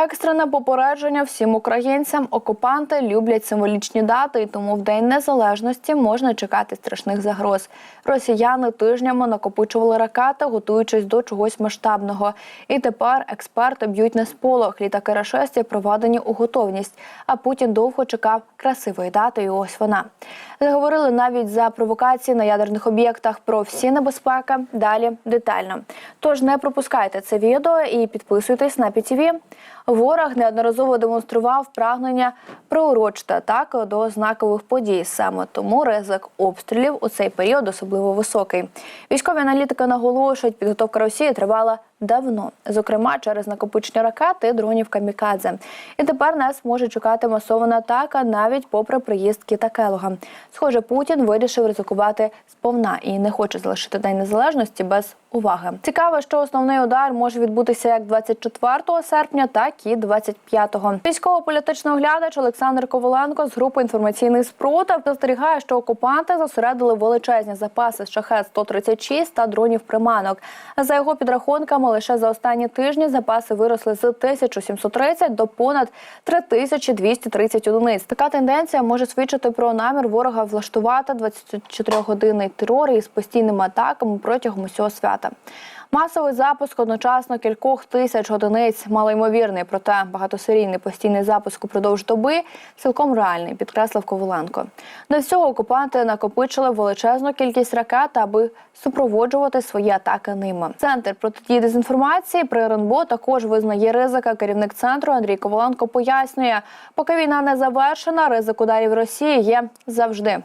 Екстрене попередження всім українцям. Окупанти люблять символічні дати, і тому в День Незалежності можна чекати страшних загроз. Росіяни тижнями накопичували ракети, готуючись до чогось масштабного. І тепер експерти б'ють на сполох. Літаки рашистів проведені у готовність. А Путін довго чекав красивої дати, і ось вона. Заговорили навіть за провокації на ядерних об'єктах про всі небезпеки. Далі детально. Тож не пропускайте це відео і підписуйтесь на ПІТІВІ. Ворог неодноразово демонстрував прагнення приурочити атаку до знакових подій. Саме тому ризик обстрілів у цей період особливо високий. Військові аналітики наголошують, підготовка Росії тривала давно, зокрема через накопичення ракет і дронів камікадзе. І тепер нас може чекати масована атака навіть попри приїзд Кіта Келога. Схоже, Путін вирішив ризикувати сповна і не хоче залишити День Незалежності без уваги. Цікаво, що основний удар може відбутися як 24 серпня, так і 25-го. Військово-політичний оглядач Олександр Коваленко з групи інформаційний спротив застерігає, що окупанти зосередили величезні запаси шахет 136 та дронів приманок. За його підрахунками, лише за останні тижні запаси виросли з 1730 до понад 3230 одиниць. Така тенденція може свідчити про намір ворога влаштувати 24-годинний терор із постійними атаками протягом усього свята. Масовий запуск одночасно кількох тисяч одиниць малоймовірний, проте багатосерійний постійний запуск упродовж доби цілком реальний, підкреслив Коваленко. До всього окупанти накопичили величезну кількість ракет, аби супроводжувати свої атаки ними. Центр протидії дезінформації при РНБО також визнає ризика. Керівник центру Андрій Коваленко пояснює, поки війна не завершена, ризик ударів Росії є завжди.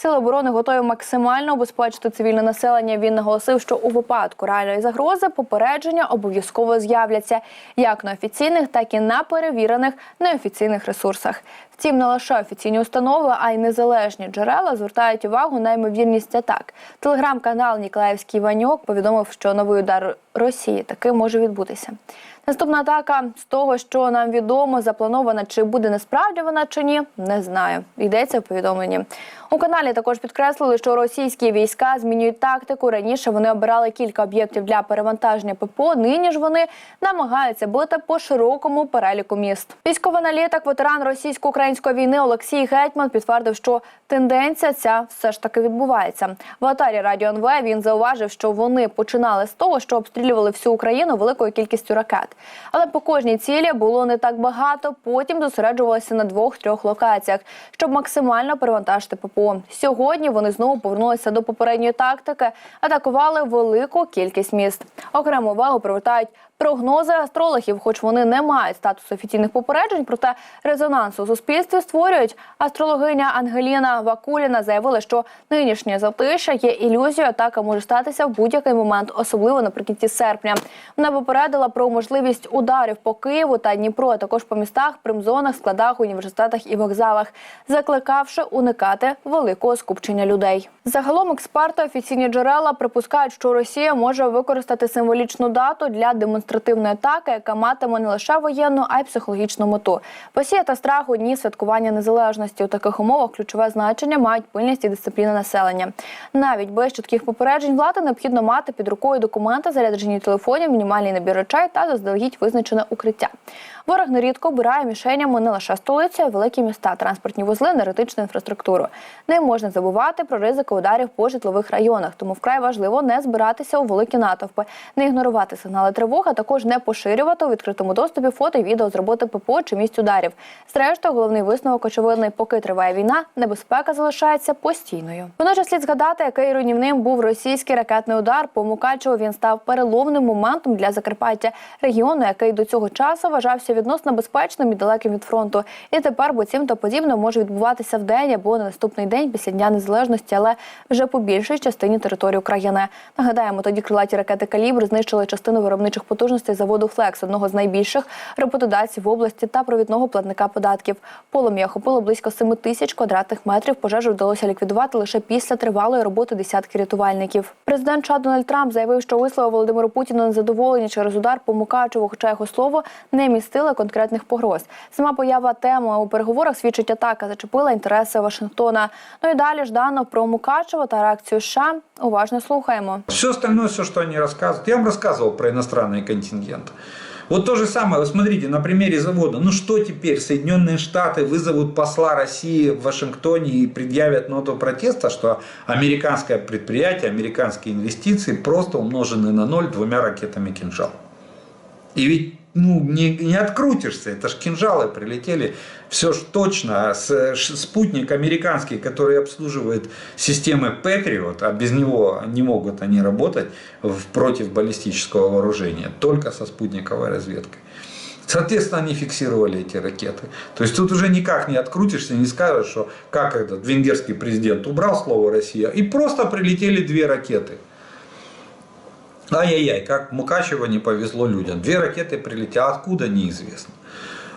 Сили оборони готові максимально обезпечити цивільне населення. Він наголосив, що у випадку реальної загрози попередження обов'язково з'являться як на офіційних, так і на перевірених неофіційних ресурсах. Втім, не лише офіційні установи, а й незалежні джерела звертають увагу на ймовірність атак. Телеграм-канал Ніколаївський Ваньок повідомив, що новий удар Росії таки може відбутися. Наступна атака з того, що нам відомо, запланована чи буде насправді вона чи ні, не знаю. Йдеться в повідомленні. У каналі також підкреслили, що російські війська змінюють тактику. Раніше вони обирали кілька об'єктів для перевантаження ППО. Нині ж вони намагаються бити по широкому переліку міст. Військовий аналітик, ветеран російсько-української війни Олексій Гетьман підтвердив, що тенденція ця все ж таки відбувається. В атарі Радіо НВ він зауважив, що вони починали з того, що обстрілювали всю Україну великою кількістю ракет. Але по кожній цілі було не так багато. Потім зосереджувалися на двох-трьох локаціях, щоб максимально перевантажити ППО. Сьогодні вони знову повернулися до попередньої тактики, атакували велику кількість міст. Окрему увагу привертають прогнози астрологів, хоч вони не мають статусу офіційних попереджень, проте резонанс у суспільстві створюють. Астрологиня Ангеліна Вакуліна заявила, що нинішнє затища є ілюзією, атака може статися в будь-який момент, особливо наприкінці серпня. Вона попередила про можливість ударів по Києву та Дніпру, а також по містах, примзонах, складах, університетах і вокзалах, закликавши уникати великого скупчення людей. Загалом експерти офіційні джерела припускають, що Росія може використати символічну дату для демонстративної атаки, яка матиме не лише воєнну, а й психологічну мету. Посіяти страх у дні святкування незалежності у таких умовах ключове значення мають пильність і дисципліна населення. Навіть без чітких попереджень влади необхідно мати під рукою документи, заряджені телефонів, мінімальний набір речей та заздалегідь визначене укриття. Ворог нерідко обирає мішенями не лише столицю, а й великі міста, транспортні вузли, енергетичну інфраструктуру. Не можна забувати про ризики ударів по житлових районах, тому вкрай важливо не збиратися у великі натовпи, не ігнорувати сигнали тривог, а також не поширювати у відкритому доступі фото і відео з роботи ППО чи місць ударів. Зрештою, головний висновок очевидний, поки триває війна, небезпека залишається постійною. Водночас слід згадати, який руйнівним був російський ракетний удар по Мукачеву. Він став переломним моментом для Закарпаття, регіону, який до цього часу вважався відносно безпечним і далеким від фронту. І тепер буцім то подібне може відбуватися в день або на наступний день після дня незалежності, але вже по більшій частині території України. Нагадаємо, тоді крилаті ракети калібр знищили частину виробничих потужностей заводу Флекс, одного з найбільших роботодавців в області та провідного платника податків. Полум'я охопило близько 7 тисяч квадратних метрів. Пожежу вдалося ліквідувати лише після тривалої роботи десятки рятувальників. Президент США Дональд Трамп заявив, що висловив Володимиру Путіну незадоволення через удар по Мукачеву, хоча його слово не містило конкретних погроз. Сама поява теми у переговорах свідчить атака, зачепила інтереси Вашингтона. Ну і далі Жданов про Мукачево та реакцію США. Уважно слухаємо. Все остальное, все, что они рассказывают, я вам рассказывал про иностранный контингент. Вот то же самое, вот смотрите, на примере завода. Ну что теперь? Соединенные Штаты вызовут посла России в Вашингтоне и предъявят ноту протеста, что американское предприятие, американские инвестиции просто умножены на ноль двумя ракетами «Кинжал». И ведь ну, не, не открутишься, это ж кинжалы прилетели, все ж точно. С- спутник американский, который обслуживает системы Patriot, а без него не могут они работать в, против баллистического вооружения, только со спутниковой разведкой. Соответственно, они фиксировали эти ракеты. То есть тут уже никак не открутишься, не скажешь, что как этот венгерский президент убрал слово Россия, и просто прилетели две ракеты. Ай-яй-яй, как Мукачево не повезло людям. Две ракеты прилетели, а откуда неизвестно.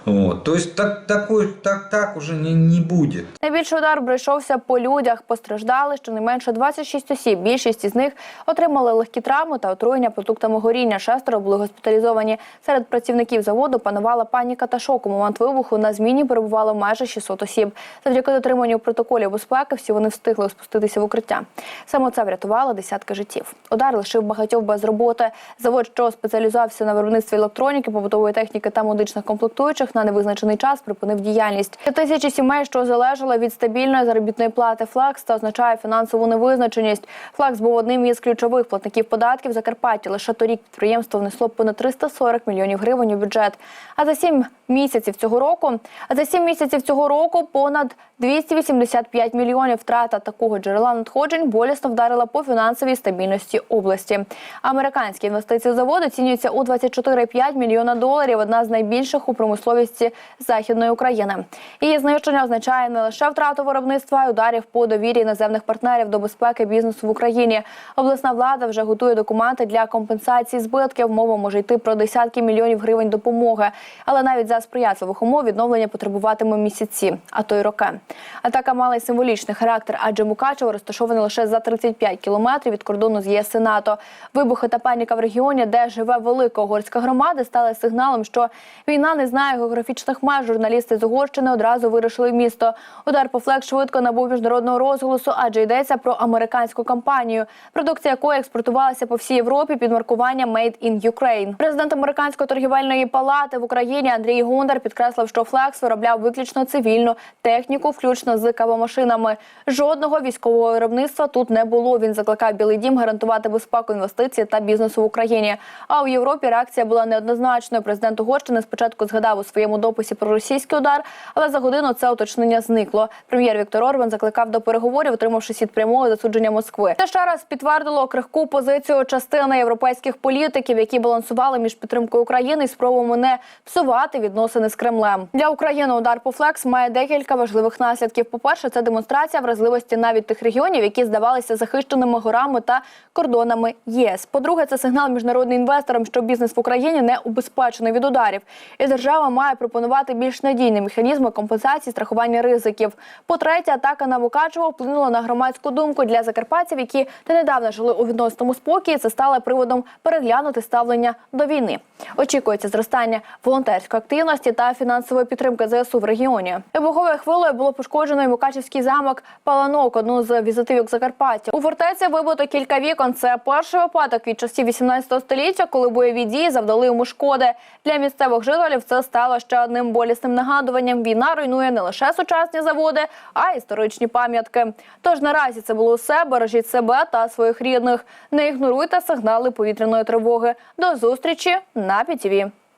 Вот. То есть так, такой, так, так уже не, не будет. Найбільший удар прийшовся по людях. Постраждали щонайменше 26 осіб. Більшість із них отримали легкі травми та отруєння продуктами горіння. Шестеро були госпіталізовані. Серед працівників заводу панувала паніка та шок. У момент вибуху на зміні перебувало майже 600 осіб. Завдяки дотриманню протоколів безпеки всі вони встигли спуститися в укриття. Саме це врятувало десятки життів. Удар лишив багатьох без роботи. Завод, що спеціалізувався на виробництві електроніки, побутової техніки та медичних комплектуючих, на невизначений час припинив діяльність. Для тисячі сімей, що залежали від стабільної заробітної плати Флакс, та означає фінансову невизначеність. Флакс був одним із ключових платників податків Закарпаття. Лише торік підприємство внесло понад 340 мільйонів гривень у бюджет. А за сім місяців цього року, а за сім місяців цього року понад 285 мільйонів втрата такого джерела надходжень болісно вдарила по фінансовій стабільності області. Американські інвестиції в завод оцінюються у 24,5 мільйона доларів. Одна з найбільших у промисловості західної України. Її знищення означає не лише втрату виробництва, а й ударів по довірі іноземних партнерів до безпеки бізнесу в Україні. Обласна влада вже готує документи для компенсації збитків. Мова може йти про десятки мільйонів гривень допомоги. Але навіть за сприятливих умов відновлення потребуватиме місяці, а то й роки. Атака мала й символічний характер, адже Мукачево розташоване лише за 35 кілометрів від кордону з ЄС НАТО. Вибухи та паніка в регіоні, де живе велика угорська громада, стали сигналом, що війна не знає географічних меж. Журналісти з Угорщини одразу вирушили в місто. Удар по флек швидко набув міжнародного розголосу, адже йдеться про американську компанію, продукція якої експортувалася по всій Європі під маркуванням «Made in Ukraine». Президент американської торгівельної палати в Україні Андрій Гундар підкреслив, що Флекс виробляв виключно цивільну техніку, включно з кавомашинами. Жодного військового виробництва тут не було. Він закликав Білий Дім гарантувати безпеку інвестицій та бізнесу в Україні. А у Європі реакція була неоднозначною. Президент Угорщини спочатку згадав у своєму дописі про російський удар, але за годину це уточнення зникло. Прем'єр Віктор Орбан закликав до переговорів, отримавши від прямого засудження Москви. Це ще раз підтвердило крихку позицію частини європейських політиків, які балансували між підтримкою України і спробами не псувати відносини з Кремлем. Для України удар по флекс має декілька важливих наслідків. По перше, це демонстрація вразливості навіть тих регіонів, які здавалися захищеними горами та кордонами ЄС. По-друге, це сигнал міжнародним інвесторам, що бізнес в Україні не убезпечений від ударів, і держава має пропонувати більш надійні механізми компенсації страхування ризиків. По-третє, атака на Мукачево вплинула на громадську думку для закарпатців, які недавно жили у відносному спокої. Це стало приводом переглянути ставлення до війни. Очікується зростання волонтерської активності та фінансової підтримки ЗСУ в регіоні. Вибуховою хвилею було пошкоджено і Мукачевський замок Паланок, одну з візитивок Закарпаття. У фортеці вибито кілька вікон. Це перший випадок від часів 18 століття, коли бойові дії завдали йому шкоди. Для місцевих жителів це стало ще одним болісним нагадуванням. Війна руйнує не лише сучасні заводи, а й історичні пам'ятки. Тож наразі це було все. Бережіть себе та своїх рідних. Не ігноруйте сигнали повітряної тривоги. До зустрічі на ПІТІВІ.